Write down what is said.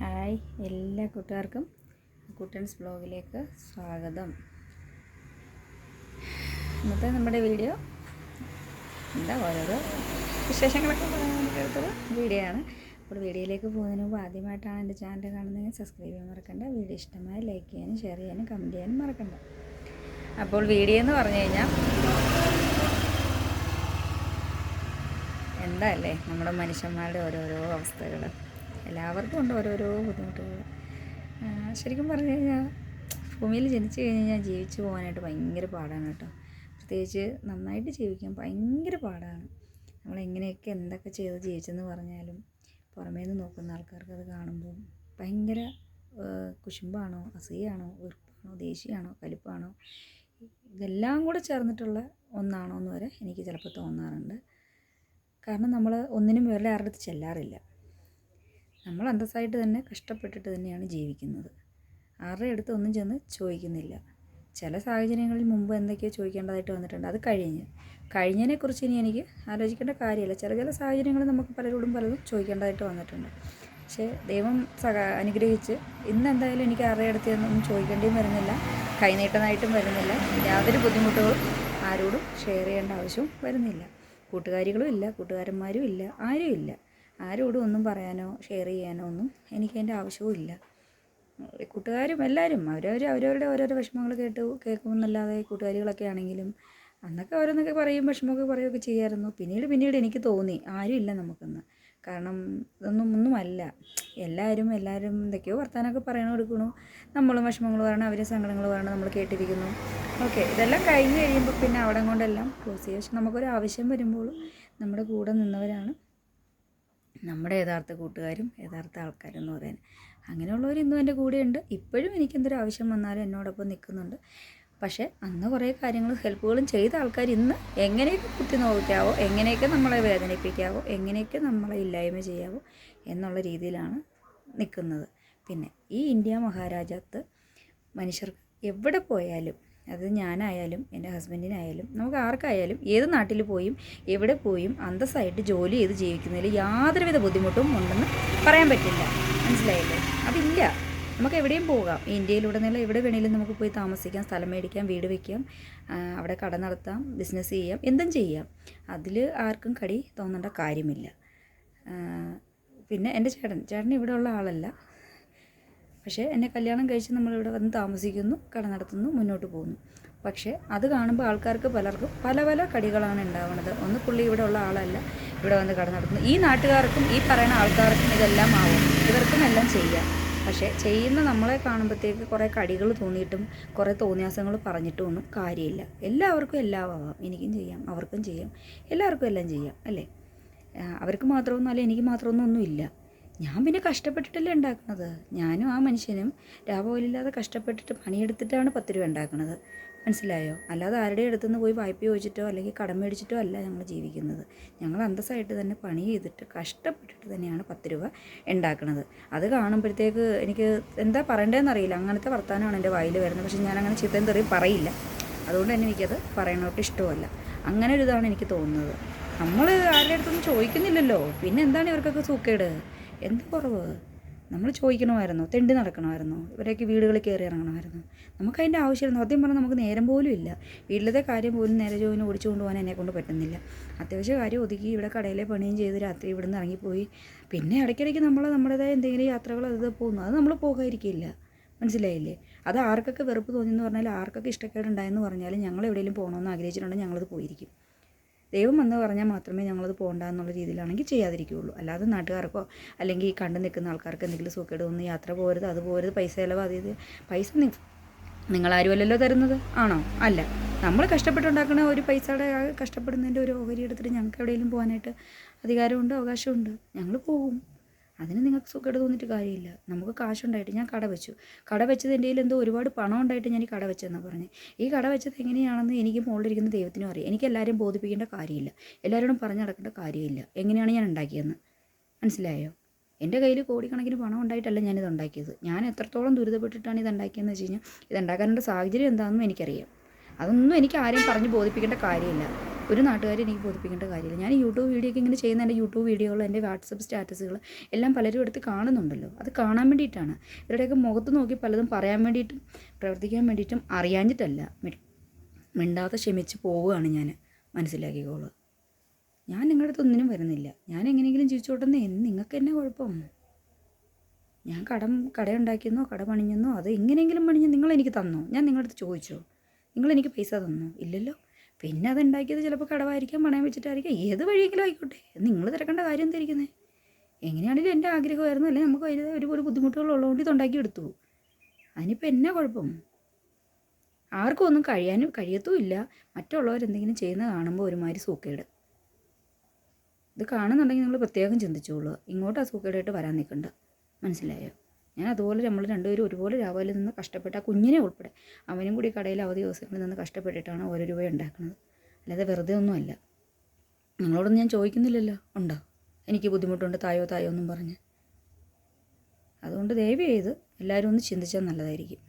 Hi എല്ലാ കൂട്ടുകാർക്കും കുട്ടൻസ് ബ്ലോഗിലേക്ക് സ്വാഗതം. ഇന്നത്തെ നമ്മുടെ വീഡിയോ എന്താ ഓരോരോ വിശേഷങ്ങളൊക്കെ പറയാനെടുത്തത് വീഡിയോ ആണ്. അപ്പോൾ വീഡിയോയിലേക്ക് പോകുന്നതിന് മുമ്പ് ആദ്യമായിട്ടാണ് എന്റെ ചാനൽ കാണുന്നതെങ്കിൽ സബ്സ്ക്രൈബ് ചെയ്യാൻ മറക്കണ്ട. വീഡിയോ ഇഷ്ടമായി ലൈക്ക് ചെയ്യാനും ഷെയർ ചെയ്യാനും കമന്റ് ചെയ്യാനും മറക്കണ്ട. അപ്പോൾ വീഡിയോ എന്ന് പറഞ്ഞു കഴിഞ്ഞാൽ എന്താ അല്ലേ? നമ്മുടെ മനുഷ്യന്മാരുടെ ഓരോരോ അവസ്ഥകൾ. എല്ലാവർക്കും ഉണ്ട് ഓരോരോ ബുദ്ധിമുട്ടുകൾ. ശരിക്കും പറഞ്ഞു കഴിഞ്ഞാൽ ഭൂമിയിൽ ജനിച്ചു കഴിഞ്ഞ് കഴിഞ്ഞാൽ ജീവിച്ചു പോകാനായിട്ട് ഭയങ്കര പാടാണ് കേട്ടോ. പ്രത്യേകിച്ച് നന്നായിട്ട് ജീവിക്കാൻ ഭയങ്കര പാടാണ്. നമ്മൾ എങ്ങനെയൊക്കെ എന്തൊക്കെ ചെയ്ത് ജീവിച്ചെന്ന് പറഞ്ഞാലും പുറമേ നിന്ന് നോക്കുന്ന ആൾക്കാർക്ക് അത് കാണുമ്പോൾ ഭയങ്കര കുശുമ്പാണോ അസൂയാണോ വെറുപ്പാണോ ദേഷ്യമാണോ കലിപ്പാണോ ഇതെല്ലാം കൂടെ ചേർന്നിട്ടുള്ള ഒന്നാണോ എന്ന് വരെ എനിക്ക് ചിലപ്പോൾ തോന്നാറുണ്ട്. കാരണം നമ്മൾ ഒന്നിനും വേറെ ആരുടെ അടുത്ത് ചെല്ലാറില്ല. നമ്മൾ അന്തസ്സായിട്ട് തന്നെ കഷ്ടപ്പെട്ടിട്ട് തന്നെയാണ് ജീവിക്കുന്നത്. ആരുടെ അടുത്ത് ഒന്നും ചെന്ന് ചോദിക്കുന്നില്ല. ചില സാഹചര്യങ്ങളിൽ മുമ്പ് എന്തൊക്കെയോ ചോദിക്കേണ്ടതായിട്ട് വന്നിട്ടുണ്ട്. അത് കഴിഞ്ഞ്. കഴിഞ്ഞതിനെക്കുറിച്ച് ഇനി എനിക്ക് ആലോചിക്കേണ്ട കാര്യമില്ല. ചില ചില സാഹചര്യങ്ങളിൽ നമുക്ക് പലരോടും പലതും ചോദിക്കേണ്ടതായിട്ട് വന്നിട്ടുണ്ട്. പക്ഷേ ദൈവം സഹ അനുഗ്രഹിച്ച് ഇന്ന് എന്തായാലും എനിക്ക് ആരുടെ അടുത്ത് ഒന്നും ചോദിക്കേണ്ടിയും വരുന്നില്ല. കൈനീട്ടനായിട്ടും വരുന്നില്ല. യാതൊരു ബുദ്ധിമുട്ടുകളും ആരോടും ഷെയർ ചെയ്യേണ്ട ആവശ്യവും വരുന്നില്ല. കൂട്ടുകാരികളും ഇല്ല. കൂട്ടുകാരന്മാരും ഇല്ല. ആരും ഇല്ല. ആരോടും ഒന്നും പറയാനോ ഷെയർ ചെയ്യാനോ ഒന്നും എനിക്ക് എനിക്കതിന്റെ ആവശ്യവും ഇല്ല. കൂട്ടുകാരും എല്ലാവരും അവരവർ അവരവരുടെ ഓരോരോ വിഷമങ്ങൾ കേട്ട് കേൾക്കുമെന്നല്ലാതെ കൂട്ടുകാരികളൊക്കെ ആണെങ്കിലും അന്നൊക്കെ ഓരോന്നൊക്കെ പറയും വിഷമമൊക്കെ പറയുകയൊക്കെ ചെയ്യാമായിരുന്നു പിന്നീട് പിന്നീട് എനിക്ക് തോന്നി ആരും ഇല്ല നമുക്കിന്ന്. കാരണം ഇതൊന്നും ഒന്നുമല്ല. എല്ലാവരും എല്ലാവരും എന്തൊക്കെയോ വർത്താനമൊക്കെ പറയണ കൊടുക്കണു. നമ്മളും വിഷമങ്ങൾ പറയണം അവരെ സങ്കടങ്ങൾ പറയണം നമ്മൾ കേട്ടിരിക്കുന്നു. ഓക്കെ ഇതെല്ലാം കഴിഞ്ഞ് കഴിയുമ്പോൾ പിന്നെ അവിടെ കൊണ്ടെല്ലാം ക്ലോസ് ചെയ്യും. പക്ഷെ നമുക്കൊരു ആവശ്യം വരുമ്പോഴും നമ്മുടെ കൂടെ നിന്നവരാണ് നമ്മുടെ യഥാർത്ഥ കൂട്ടുകാരും യഥാർത്ഥ ആൾക്കാരും എന്ന് പറയുന്നത് അങ്ങനെയുള്ളവർ ഇന്നും എന്റെ കൂടെയുണ്ട്. ഇപ്പോഴും എനിക്കെന്തൊരു ആവശ്യം വന്നാലും എന്നോടൊപ്പം നിൽക്കുന്നുണ്ട്. പക്ഷേ അന്ന് കുറേ കാര്യങ്ങൾ ഹെൽപ്പുകളും ചെയ്ത ആൾക്കാർ ഇന്ന് എങ്ങനെയൊക്കെ കുത്തി നോക്കാവോ എങ്ങനെയൊക്കെ നമ്മളെ വേദനിപ്പിക്കാവോ എങ്ങനെയൊക്കെ നമ്മളെ ഇല്ലായ്മ ചെയ്യാവോ എന്നുള്ള രീതിയിലാണ് നിൽക്കുന്നത്. പിന്നെ ഈ ഇന്ത്യ മഹാരാജ്യത്ത് മനുഷ്യർ എവിടെ പോയാലും അത് ഞാനായാലും എന്റെ ഹസ്ബൻഡിനായാലും നമുക്ക് ആർക്കായാലും ഏത് നാട്ടിൽ പോയും എവിടെ പോയും അന്തസ്സായിട്ട് ജോലി ചെയ്ത് ജീവിക്കുന്നതിൽ യാതൊരുവിധ ബുദ്ധിമുട്ടും ഉണ്ടെന്ന് പറയാൻ പറ്റില്ല. മനസ്സിലായില്ലേ? അതില്ല. നമുക്ക് എവിടെയും പോകാം. ഇന്ത്യയിലുടനീളം എവിടെ വേണേലും നമുക്ക് പോയി താമസിക്കാം സ്ഥലം മേടിക്കാം വീട് വയ്ക്കാം അവിടെ കട നടത്താം ബിസിനസ് ചെയ്യാം എന്തും ചെയ്യാം. അതിൽ ആർക്കും കടി തോന്നേണ്ട കാര്യമില്ല. പിന്നെ എന്റെ ചേട്ടൻ ചേട്ടൻ ഇവിടെ ഉള്ള ആളല്ല. പക്ഷേ എന്നെ കല്യാണം കഴിച്ച് നമ്മളിവിടെ വന്ന് താമസിക്കുന്നു കട നടത്തുന്നു മുന്നോട്ട് പോകുന്നു. പക്ഷേ അത് കാണുമ്പോൾ ആൾക്കാർക്ക് പലർക്കും പല പല കടികളാണ് ഉണ്ടാവുന്നത്. ഒന്ന് പുള്ളി ഇവിടെ ഉള്ള ആളല്ല ഇവിടെ വന്ന് കട നടത്തുന്നു. ഈ നാട്ടുകാർക്കും ഈ പറയുന്ന ആൾക്കാർക്കും ഇതെല്ലാം ആവും. ഇവർക്കും എല്ലാം ചെയ്യാം. പക്ഷേ ചെയ്യുന്ന നമ്മളെ കാണുമ്പോഴത്തേക്ക് കുറേ കടികൾ തോന്നിയിട്ടും കുറേ തോന്നിയാസങ്ങൾ പറഞ്ഞിട്ടും ഒന്നും കാര്യമില്ല. എല്ലാവർക്കും എല്ലാം ആവാം എനിക്കും ചെയ്യാം അവർക്കും ചെയ്യാം എല്ലാവർക്കും എല്ലാം ചെയ്യാം അല്ലേ? അവർക്ക് മാത്രമൊന്നും അല്ല എനിക്ക് മാത്രമൊന്നും ഒന്നുമില്ല. ഞാൻ പിന്നെ കഷ്ടപ്പെട്ടിട്ടല്ലേ ഉണ്ടാക്കുന്നത്. ഞാനും ആ മനുഷ്യനും രാപോലില്ലാതെ കഷ്ടപ്പെട്ടിട്ട് പണിയെടുത്തിട്ടാണ് പത്ത് രൂപ ഉണ്ടാക്കുന്നത് മനസ്സിലായോ? അല്ലാതെ ആരുടെ അടുത്തുനിന്ന് പോയി വായ്പ ചോദിച്ചിട്ടോ അല്ലെങ്കിൽ കടം മേടിച്ചിട്ടോ അല്ല ഞങ്ങൾ ജീവിക്കുന്നത്. ഞങ്ങൾ അന്തസ്സായിട്ട് തന്നെ പണി ചെയ്തിട്ട് കഷ്ടപ്പെട്ടിട്ട് തന്നെയാണ് പത്ത് രൂപ ഉണ്ടാക്കുന്നത് അത് കാണുമ്പോഴത്തേക്ക് എനിക്ക് എന്താ പറയേണ്ടതെന്ന് അറിയില്ല. അങ്ങനത്തെ വർത്തമാനമാണ് എന്റെ വായിൽ വരുന്നത്. പക്ഷേ ഞാൻ അങ്ങനെ ചിത്തം തെറി പറയില്ല. അതുകൊണ്ട് തന്നെ എനിക്കത് പറയണോട്ട് ഇഷ്ടമല്ല. അങ്ങനെ ഒരു ഇതാണ് എനിക്ക് തോന്നുന്നത്. നമ്മൾ ആരുടെ അടുത്തൊന്നും ചോദിക്കുന്നില്ലല്ലോ. പിന്നെ എന്താണ് ഇവർക്കൊക്കെ സൂക്കേട്? എന്ത് കുറവ്? നമ്മൾ ചോദിക്കണമായിരുന്നു തെണ്ടി നടക്കണമായിരുന്നു ഇവരൊക്കെ വീടുകളിൽ കയറി ഇറങ്ങണമായിരുന്നു. നമുക്ക് അതിന്റെ ആവശ്യമായിരുന്നു ആദ്യം പറഞ്ഞാൽ നമുക്ക് നേരം പോലും ഇല്ല. വീട്ടിലത്തെ കാര്യം പോലും നേരെ ജോലിന് ഓടിച്ചുകൊണ്ട് പോകാൻ എന്നെ കൊണ്ട് പറ്റുന്നില്ല. അത്യാവശ്യ കാര്യം ഒതുക്കി ഇവിടെ കടയിലെ പണിയും ചെയ്ത് രാത്രി ഇവിടുന്ന് ഇറങ്ങിപ്പോയി. പിന്നെ ഇടയ്ക്കിടയ്ക്ക് നമ്മൾ നമ്മുടേതായ എന്തെങ്കിലും യാത്രകൾ അത് പോകുന്നു. അത് നമ്മൾ പോകാതിരിക്കില്ല. മനസ്സിലായില്ലേ? അത് ആർക്കൊക്കെ വെറുപ്പ് തോന്നിയെന്ന് പറഞ്ഞാൽ ആർക്കൊക്കെ ഇഷ്ടക്കേടുണ്ടായെന്ന് പറഞ്ഞാലും ഞങ്ങൾ എവിടെയെങ്കിലും പോകണമെന്ന് ആഗ്രഹിച്ചിട്ടുണ്ടെങ്കിൽ ഞങ്ങളത് പോയിരിക്കും. ദൈവം വന്ന് പറഞ്ഞാൽ മാത്രമേ ഞങ്ങളത് പോകണ്ട എന്നുള്ള രീതിയിലാണെങ്കിൽ ചെയ്യാതിരിക്കുകയുള്ളൂ. അല്ലാതെ നാട്ടുകാർക്കോ അല്ലെങ്കിൽ കണ്ടു നിൽക്കുന്ന ആൾക്കാർക്ക് എന്തെങ്കിലും സുഖക്കേട് ഒന്നും യാത്ര പോരുത് അത് പോരുത് പൈസ ചിലവ് പൈസ നിങ്ങളാരുമല്ലോ തരുന്നത്? ആണോ? അല്ല. നമ്മൾ കഷ്ടപ്പെട്ടുണ്ടാക്കുന്ന ഒരു പൈസയുടെ കഷ്ടപ്പെടുന്നതിന്റെ ഒരു ഓഹരി എടുത്തിട്ട് ഞങ്ങൾക്ക് എവിടെയെങ്കിലും പോകാനായിട്ട് അധികാരമുണ്ട്? അവകാശമുണ്ട്? ഞങ്ങൾ പോകും. അതിന് നിങ്ങൾക്ക് സുഖം തോന്നിയിട്ട് കാര്യമില്ല. നമുക്ക് കാശുണ്ടായിട്ട് ഞാൻ കട വെച്ചു. കട വെച്ചത് എന്റെ എന്തോ ഒരുപാട് പണം ഉണ്ടായിട്ട് ഞാൻ ഈ കട വെച്ചതെന്നാണ് പറഞ്ഞത് ഈ കട വെച്ചത് എങ്ങനെയാണെന്ന് എനിക്ക് മുകളിലിരിക്കുന്ന ദൈവത്തിനും അറിയാം. എനിക്ക് എല്ലാവരും ബോധിപ്പിക്കേണ്ട കാര്യമില്ല. എല്ലാവരോടും പറഞ്ഞു നടക്കേണ്ട കാര്യമില്ല. എങ്ങനെയാണ് ഞാൻ ഉണ്ടാക്കിയതെന്ന്? മനസ്സിലായോ? എന്റെ കയ്യിൽ കോടിക്കണക്കിന് പണം ഉണ്ടായിട്ടല്ല ഞാനിത് ഉണ്ടാക്കിയത്. ഞാൻ എത്രത്തോളം ദുരിതപ്പെട്ടിട്ടാണ് ഇത് ഉണ്ടാക്കിയതെന്ന് വെച്ച് കഴിഞ്ഞാൽ ഇത് ഉണ്ടാക്കാനുള്ള സാഹചര്യം എന്താണെന്നും എനിക്കറിയാം. അതൊന്നും എനിക്ക് ആരെയും പറഞ്ഞ് ബോധിപ്പിക്കേണ്ട കാര്യമില്ല. ഒരു നാട്ടുകാരെ എനിക്ക് ബോധിപ്പിക്കേണ്ട കാര്യമില്ല. ഞാൻ യൂട്യൂബ് വീഡിയോ ഒക്കെ ഇങ്ങനെ ചെയ്യുന്ന എന്റെ യൂട്യൂബ് വീഡിയോകൾ എന്റെ വാട്സപ്പ് സ്റ്റാറ്റസുകൾ എല്ലാം പലരും എടുത്ത് കാണുന്നുണ്ടല്ലോ. അത് കാണാൻ വേണ്ടിയിട്ടാണ്. ഇവരുടെയൊക്കെ മുഖത്ത് നോക്കി പലതും പറയാൻ വേണ്ടിയിട്ടും പ്രവർത്തിക്കാൻ വേണ്ടിയിട്ടും അറിയാഞ്ഞിട്ടല്ല. മിണ്ടാതെ ക്ഷമിച്ച് പോവുകയാണ് ഞാൻ. മനസ്സിലാക്കിക്കോളൂ. ഞാൻ നിങ്ങളുടെ അടുത്ത് ഒന്നിനും വരുന്നില്ല. ഞാൻ എങ്ങനെയെങ്കിലും ജീവിച്ചോട്ടെന്ന്. നിങ്ങൾക്ക് എന്നെ കുഴപ്പം? ഞാൻ കടം കടയുണ്ടാക്കിയെന്നോ കട പണിഞ്ഞെന്നോ അത് എങ്ങനെയെങ്കിലും പണിഞ്ഞ് നിങ്ങൾ എനിക്ക് തന്നോ? ഞാൻ നിങ്ങളുടെ അടുത്ത് ചോദിച്ചോ? നിങ്ങൾ എനിക്ക് പൈസ തന്നു? ഇല്ലല്ലോ. പിന്നെ അത് ഉണ്ടാക്കിയത് ചിലപ്പോൾ കടവായിരിക്കാം പണയം വെച്ചിട്ടായിരിക്കാം. ഏത് വഴിയെങ്കിലും ആയിക്കോട്ടെ. നിങ്ങൾ തിരക്കേണ്ട കാര്യം എന്തായിരിക്കുന്നത് എങ്ങനെയാണെങ്കിലും എന്റെ ആഗ്രഹമായിരുന്നു. അല്ലെങ്കിൽ നമുക്ക് അതിൽ ഒരുപാട് ബുദ്ധിമുട്ടുകൾ ഉള്ളതുകൊണ്ട് ഇത് ഉണ്ടാക്കി എടുത്തു. അതിനിപ്പോൾ എന്നാ കുഴപ്പം? ആർക്കും ഒന്നും കഴിയാനും കഴിയത്തുമില്ല മറ്റുള്ളവരെന്തെങ്കിലും ചെയ്യുന്നത് കാണുമ്പോൾ ഒരുമാതിരി സൂക്കേട്. ഇത് കാണുന്നുണ്ടെങ്കിൽ നിങ്ങൾ പ്രത്യേകം ചിന്തിച്ചോളൂ ഇങ്ങോട്ട് ആ സൂക്കേടായിട്ട് വരാൻ നിൽക്കണ്ട. മനസ്സിലായോ? ഞാൻ അതുപോലെ നമ്മൾ രണ്ടുപേരും ഒരുപോലെ രാവിലെ നിന്ന് കഷ്ടപ്പെട്ട കുഞ്ഞിനെ ഉൾപ്പെടെ അവനും കൂടി കടയിൽ അവധി ദിവസങ്ങളിൽ നിന്ന് കഷ്ടപ്പെട്ടിട്ടാണ് ഓരോ രൂപ ഉണ്ടാക്കുന്നത്. അല്ലാതെ വെറുതെ ഒന്നുമല്ല നിങ്ങളോടൊന്നും ഞാൻ ചോദിക്കുന്നില്ലല്ലോ. ഉണ്ടോ? എനിക്ക് ബുദ്ധിമുട്ടുണ്ട്. തായോ തായോ എന്നും പറഞ്ഞ്. അതുകൊണ്ട് ദയവ് ചെയ്ത് എല്ലാവരും ഒന്ന് ചിന്തിച്ചാൽ നല്ലതായിരിക്കും.